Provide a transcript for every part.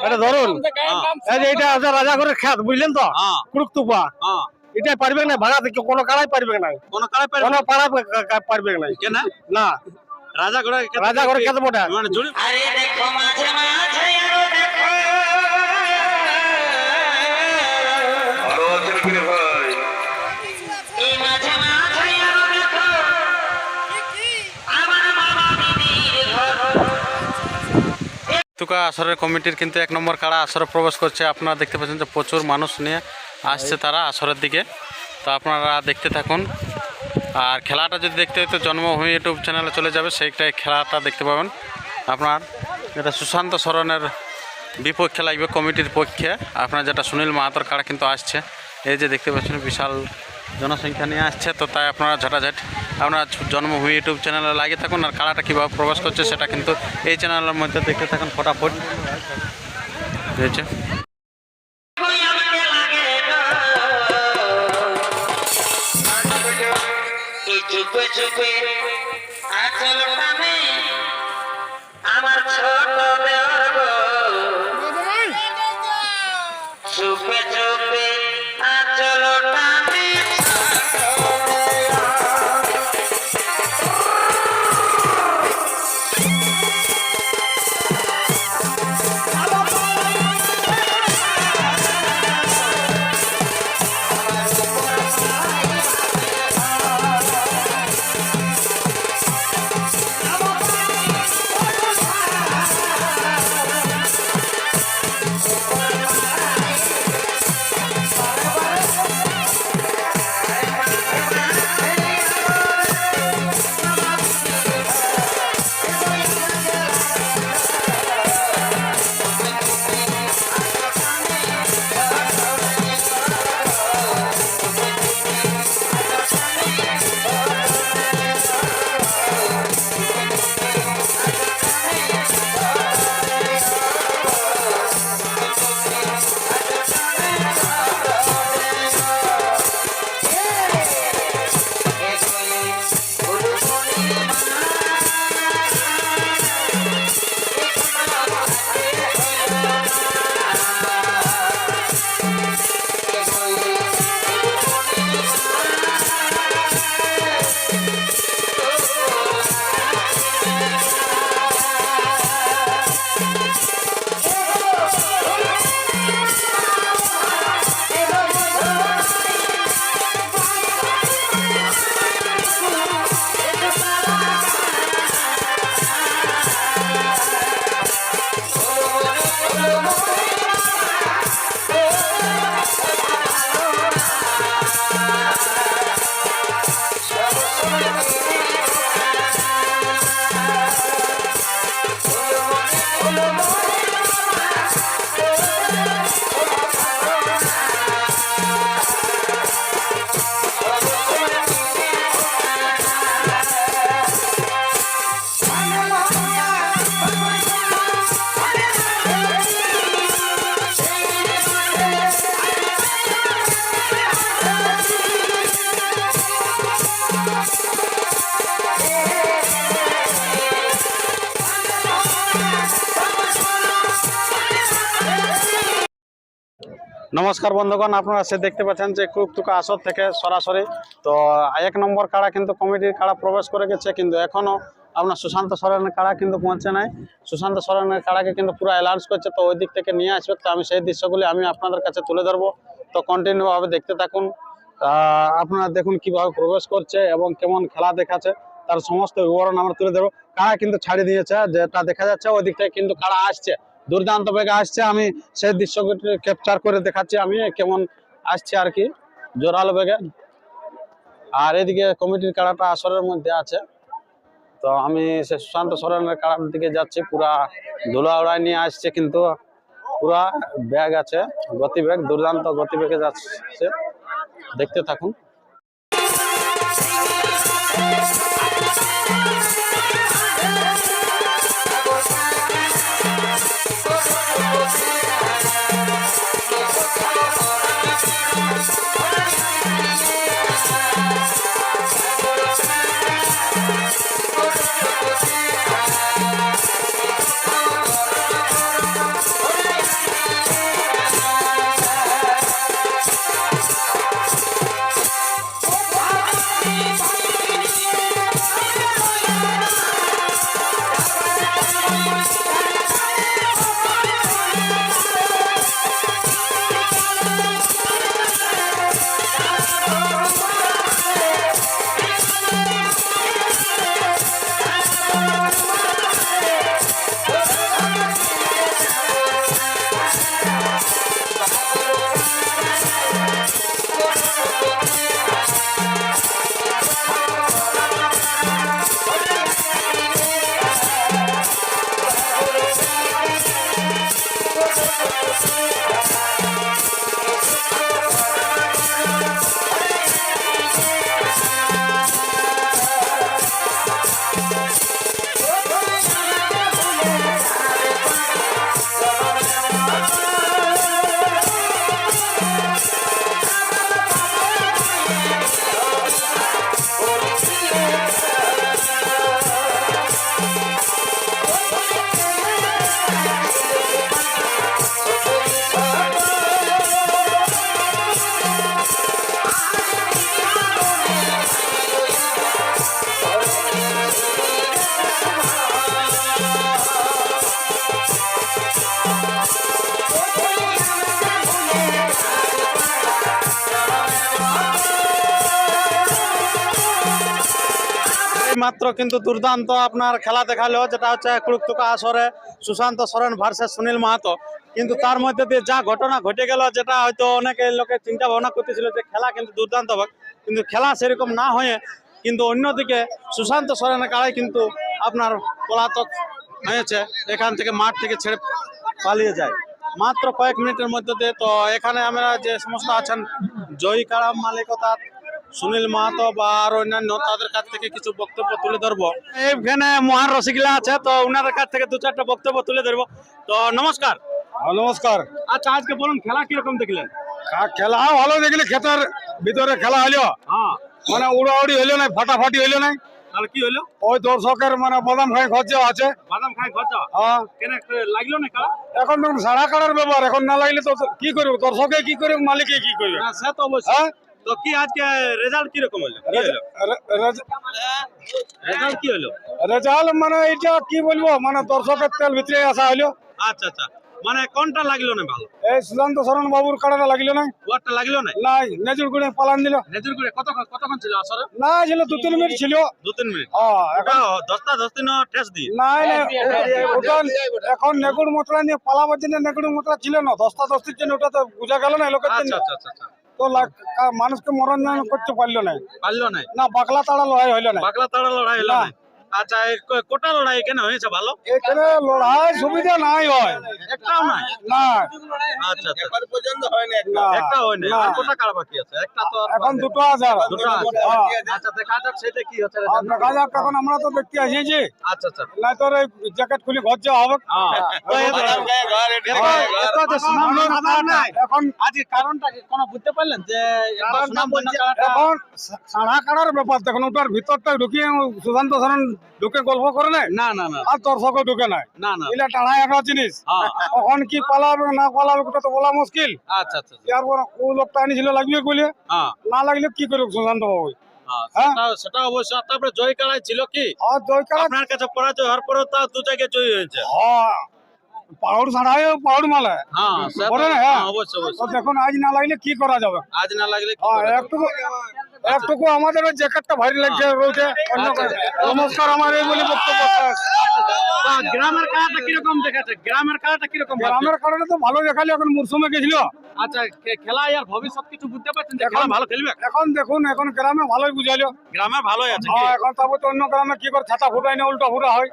এটা ধরুন। এই যে এটা আছে রাজাগরের খ্যাত বুঝলেন তো? হ্যাঁ। হ্যাঁ। এটা পারবে না ভাড়া থেকে কোনো কালাই পারবে না। কোনো কালাই পারবে কোনো পাড়া পারবে না। কেন? না। রাজা ঘোড়া রাজাগরের খেত মোটা মানে জুড়ে আরে দেখো মাঝে মাঝে তুকা আসরের কমিটির কিন্তু এক নম্বর কাড়া আসরে প্রবেশ করছে, আপনারা দেখতে পাচ্ছেন যে প্রচুর মানুষ নিয়ে আসছে তারা আসরের দিকে। তো আপনারা দেখতে থাকুন। আর খেলাটা যদি দেখতে হয় তো জন্মভূমি ইউটিউব চ্যানেলে চলে যাবে, সেইটাই খেলাটা দেখতে পাবেন। আপনার এটা সুশান্ত সরণের বিপক্ষে লাগবে কমিটির পক্ষে। আপনার যেটা সুনীল মাহাতর কাড়া কিন্তু আসছে, এই যে দেখতে পাচ্ছেন বিশাল জনসংখ্যা নিয়ে আসছে, তো তাই আপনারা ঝটাঝাট আপনারা জন্মভূমি ইউটিউব চ্যানেলে লাগিয়ে থাকুন, আর কালাটা কীভাবে প্রবেশ করছে সেটা কিন্তু এই চ্যানেলের মধ্যে দেখতে থাকুন ফটাফট। হয়েছে আচ্ছা love. নমস্কার বন্ধুগণ, আপনারা সে দেখতে পাচ্ছেন যে কুকতুকা আসর থেকে সরাসরি। তো এক নম্বর কাড়া কিন্তু কমিটির কাড়া প্রবেশ করে গেছে, কিন্তু এখনও আপনার সুশান্ত সরেনের কাড়া কিন্তু পৌঁছে নাই। সুশান্ত সরেনের কাড়াকে কিন্তু পুরো অ্যালাউন্স করছে, তো ওই দিক থেকে নিয়ে আসবে, তো আমি সেই দৃশ্যগুলি আমি আপনাদের কাছে তুলে ধরবো। তো কন্টিনিউভাবে দেখতে থাকুন। আপনারা দেখুন কীভাবে প্রবেশ করছে এবং কেমন খেলা দেখাচ্ছে, তার সমস্ত বিবরণ আমরা তুলে ধরবো। কাড়া কিন্তু ছাড়ি দিয়েছে, যেটা দেখা যাচ্ছে ওই দিক থেকে কিন্তু কাড়া আসছে। দুর্দান্ত বেগে আসছে। আমি সেই দৃশ্যগুলি ক্যাপচার করে দেখাচ্ছি। আমি কেমন আসছে আর কি। জোরালো বেগে। আর এদিকে কমিটির কাড়াটা আসরের মধ্যে আছে। তো আমি সে সুশান্ত সরেনের কাড়ার দিকে যাচ্ছি। পুরা ধুলা উড়াই নিয়ে আসছে কিন্তু পুরা ব্যাগ আছে, গতিবেগ, দুর্দান্ত গতিবেগে যাচ্ছে। দেখতে থাকুন। মাত্র কিন্তু দুর্দান্ত আপনার খেলা দেখাল, যেটা হচ্ছে কুড়ুকতুকা আসরে সুশান্ত সরেন ভার্সেস সুনীল মাহাতো। কিন্তু তার মধ্যে দিয়ে যা ঘটনা ঘটে গেল, যেটা হয়তো অনেকে লোকে চিন্তা ভাবনা করতেছিল যে খেলা কিন্তু দুর্দান্ত হবে কিন্তু খেলা সেরকম না হয়ে কিন্তু অন্যদিকে সুশান্ত সরেনের কাড়াই কিন্তু আপনার পলাতক হয়েছে, এখান থেকে মাঠ থেকে ছেড়ে পালিয়ে যায়। মাত্র কয়েক মিনিটের মধ্যে দিয়ে তো এখানে আমরা যে সমস্ত আছেন, জয়ী কারাম মালিকতা সুনীল মাহাতো বা আর অন্যান্য তাদের কাছ থেকে কিছু বক্তব্য তুলে ধরবো। এখানে মহান রসিকলা আছে তো ওনাদের কাছ থেকে দু চারটা বক্তব্য তুলে ধরবো। তো নমস্কার। নমস্কার। আচ্ছা আজকে বলুন খেলা কীরকম দেখলেন? খেলা ভালো দেখলে ক্ষেতের ভিতরে খেলা হইল। হ্যাঁ। মানে উড়াউড়ি হইল না ফাটাফাটি হইল না তাহলে কি হলো ওই দর্শকের মানে বাদাম খাই খরচা আছে। বাদাম খাই খরচা? হ্যাঁ। কেন লাগল না এখন সারা কাটার ব্যাপার এখন না লাগলে তো কি করবে? দর্শকে কি করবে? মালিকে কি করবে? না, সে তো অবশ্যই। হ্যাঁ? তো কি আজকে রেজাল্ট হলো? কি হলো? রে- রে- রেজাল্ট কি হলো? রেজাল্ট মানে এটা কি বলব? মানে দর্শকের তেল ভিতরে আসা হইল আচ্ছা আচ্ছা। মানে কোনটা লাগল না ভালো? এই সুশান্ত শরণ বাবুর কাটাটা লাগল না। ওয়ারটা লাগল না? নাই নেজুর গুড়ে পালান দিল। নেজুর করে কতক্ষণ কতক্ষণ ছিল আসরে? না ছিল দু তিন মিনিট ছিল। দু তিন মিনিট। হ্যাঁ এখন দশটা দশ দিন টেস্ট দিয়ে নাই ওটা এখন নেগুড় মতলা নিয়ে পালাবার জন্য নেগুড় মতলা ছিল না। দশটা দশটির জন্য ওটা তো বোঝা গেল না লোকের জন্য। আচ্ছা আচ্ছা আচ্ছা আচ্ছা। তো মানুষকে মরণ করতে পারল না পারল না না বাকলা তাড়া লড়াই হইল না বাকলা তাড়া লড়াই হলো না। আচ্ছা এই কোটা লড়াই কেন হয়েছে ভালো? এখানে লড়াই সুবিধা নাই হয়। একটাও নাই? না। আচ্ছা আচ্ছা। পর্যন্ত হয় না না একটা হয় না। না। আর কোটা কার বাকি আছে? একটা তো এখন দুটো আছে। দুটো আছে? হ্যাঁ। আচ্ছা দেখা যাক সেটা কি হচ্ছে। দেখা যাক এখন আমরা তো দেখতে আচ্ছা আচ্ছা। না তোর এই জ্যাকেট খুলে ঘর যাওয়া হবে। হ্যাঁ। এখন আজকে কারণটা কি কোনো বুঝতে পারলেন যে এখন সাড়া কাটার ব্যাপার দেখুন ওটার ভিতরটা ঢুকিয়ে সুশান্ত সরণ ঢুকে গল্প করে নাই? না না না। আর দর্শকও ঢুকে নাই? না না। টাড়াই একটা জিনিস। হ্যাঁ কখন কি পালাবে না পালাবে ওটা তো বলা মুশকিল। আচ্ছা আচ্ছা পর ও লোকটা আনিছিল লাগবে বলে হ্যাঁ। না লাগলে কি করবে সুশান্ত বাবু? হ্যাঁ, হ্যাঁ? সেটা- অবশ্য তারপরে জয় কাড়াই ছিল কি? জয় কারা আপনার কাছে পরাজয় হওয়ার পরেও তা দু জায়গায় জয় হয়েছে। হ্যাঁ। ছাড়াই মালে। হ্যাঁ হ্যাঁ। হ্যাঁ, অবশ্যই দেখুন আজ না লাগলে কি করা যাবে? আজ না লাগলে হ্যাঁ যাবে? একটুকু একটুকু আমাদের ওই জ্যাকেটটা ভারী লাগছে রোদে অন্য নমস্কার আমার এই বলে বক্তব্য গ্রামের কাড়াটা কীরকম দেখাচ্ছে? গ্রামের কাড়াটা কীরকম গ্রামের কারণে তো ভালো দেখালি এখন মরসুমে গেছিল। আচ্ছা খেলা আর ভবিষ্যৎ কিছু বুঝতে পারছেন যে এখন- ভালো খেলবে? এখন দেখুন এখন গ্রামে ভালোই বুঝাইলো গ্রামে ভালোই আছে হ্যাঁ এখন তারপর তো অন্য গ্রামে কি করে ছাতা ফুটাই না উল্টা ফুটা হয়।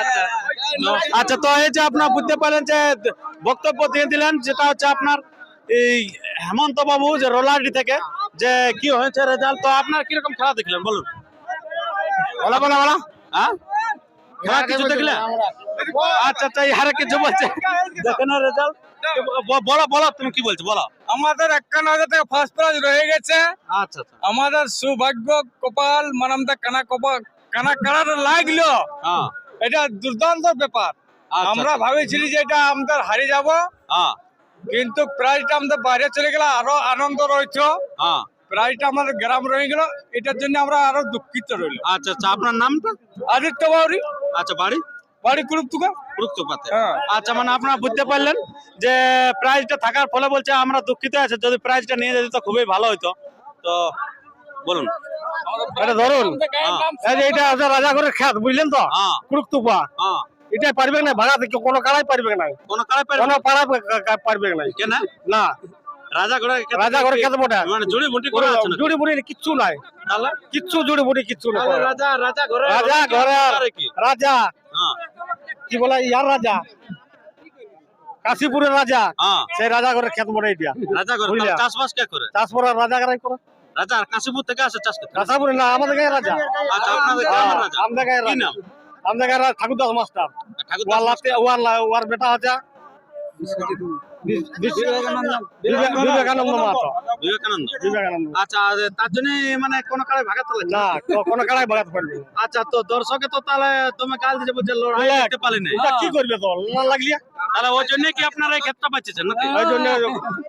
আচ্ছা। আচ্ছা তো এই যে আপনার বুঝতে পারেন যে বক্তব্য দিয়ে দিলেন যেটা হচ্ছে আপনার এই হেমন্ত বাবু যে রোলারডি থেকে যে কি হয়েছে রেজাল্ট? তো আপনার কীরকম খেলা দেখলেন? বলুন। বলা বলা বলা। হ্যাঁ? খেলা কিছু দেখলেন আচ্ছা আচ্ছা কিছু বলছে। দেখেন রেজাল্ট। বলো বলো তুমি কি বলছো? বলো। আমাদের একান্ন হাজার টাকা ফার্স্ট প্রাইজ রয়ে গেছে। আচ্ছা আচ্ছা। আমাদের সৌভাগ্য কপাল কানা কপাল কানা কানাটা লাগল। হ্যাঁ। এটা দুর্দান্ত ব্যাপার। আচ্ছা, আমরা। ভাবেছিলি যে এটা আমাদের হারিয়ে যাব। হ্যাঁ। কিন্তু প্রাইজটা আমাদের বাইরে চলে গেল আরও আনন্দ রয়েছে হ্যাঁ। প্রাইজটা আমাদের গ্রাম রয়ে গেল। এটার জন্য আমরা আরও দুঃখিত রইল আচ্ছা আচ্ছা আপনার নামটা? আদিত্য বাউরি। আচ্ছা বাড়ি? হ্যাঁ। আচ্ছা মানে আপনারা বুঝতে পারলেন যে প্রাইজটা থাকার ফলে বলছে আমরা দুঃখিত আছে। যদি প্রাইজটা নিয়ে যেত তো খুবই ভালো হতো তো বলুন। এটা ধরুন। হ্যাঁ। এই যে এটা রাজাঘরের খ্যাত বুঝলেন তো? কুরুকতুপা হ্যাঁ। এটা পারবে না ভাড়া থেকে কোনো কাড়াই পারবে না। কোন কালে পারে কোনো পাড়া পারবে না। কেন? না। রাজা ঘরে রাজা ঘরে খেতে বটে মানে জুড়ি মুটি করে আছে জুড়ি বুড়ি কিচ্ছু নাই। তাহলে? কিচ্ছু জুড়ি বুড়ি কিচ্ছু নাই রাজা রাজা ঘরে রাজা ঘরে কি? রাজা। হ্যাঁ। কি বলে ইয়ার রাজা? কাশীপুরের রাজা। হ্যাঁ। সেই রাজা করে খেত বড় এটা রাজা। চাষবাস কে করে? চাষ রাজা করাই করে? রাজা কাশীপুর থেকে আসে চাষ কাশাপুরে না আমাদের গায়ে রাজা। আচ্ছা আপনাদের রাজা। আমাদের গায়ে রাজা। আমাদের ঠাকুরদাস মাস্টার। ঠাকুর ওয়ার লাতে ওয়ার ওয়ার বেটা আছে। বিবেকানন্দ মাহাতো বিবেকানন্দ বিবেকানন্দ। আচ্ছা তার জন্য মানে কোন কালে ভাগাতে লাগছে না তো কোনো কাড়াই বাগাতে পারবে আচ্ছা তো দর্শকে তো তাহলে তুমি কাল দিছে বলছে লড়াই। করতে পারলি না এটা কি করবে তো? না লাগলিয়া তাহলে ওই জন্য কি আপনারা এই ক্ষেতটা পাচ্ছেন নাকি? ওই জন্য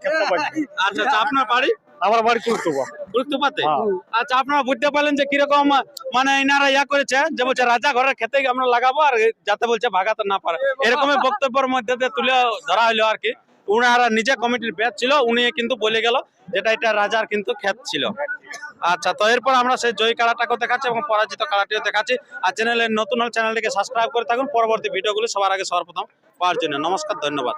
ক্ষেতটা পাচ্ছি। আচ্ছা আচ্ছা আপনার বাড়ি? আমার বাড়ি কুলতুবা। গুরুত্বপাতে হ্যাঁ। আচ্ছা আপনারা বুঝতে পারলেন যে কীরকম মানে এনারা ইয়া করেছে যে বলছে রাজা ঘরের খেতে আমরা লাগাবো আর যাতে বলছে ভাগাতে না পারে। এরকমই বক্তব্যের মধ্যে দিয়ে তুলে ধরা হইল আর কি। উনারা নিজে কমিটির ব্যাচ ছিল উনি কিন্তু বলে গেল যেটা এটা রাজার কিন্তু ক্ষেত ছিল। আচ্ছা তো এরপর আমরা সেই জয়ী কাড়াটাকেও দেখাচ্ছি এবং পরাজিত কাড়াটিও দেখাচ্ছি। আর চ্যানেলে নতুন হলে চ্যানেলটিকে সাবস্ক্রাইব করে থাকুন। পরবর্তী ভিডিওগুলো সবার আগে সবার প্রথম পাওয়ার জন্য। নমস্কার ধন্যবাদ।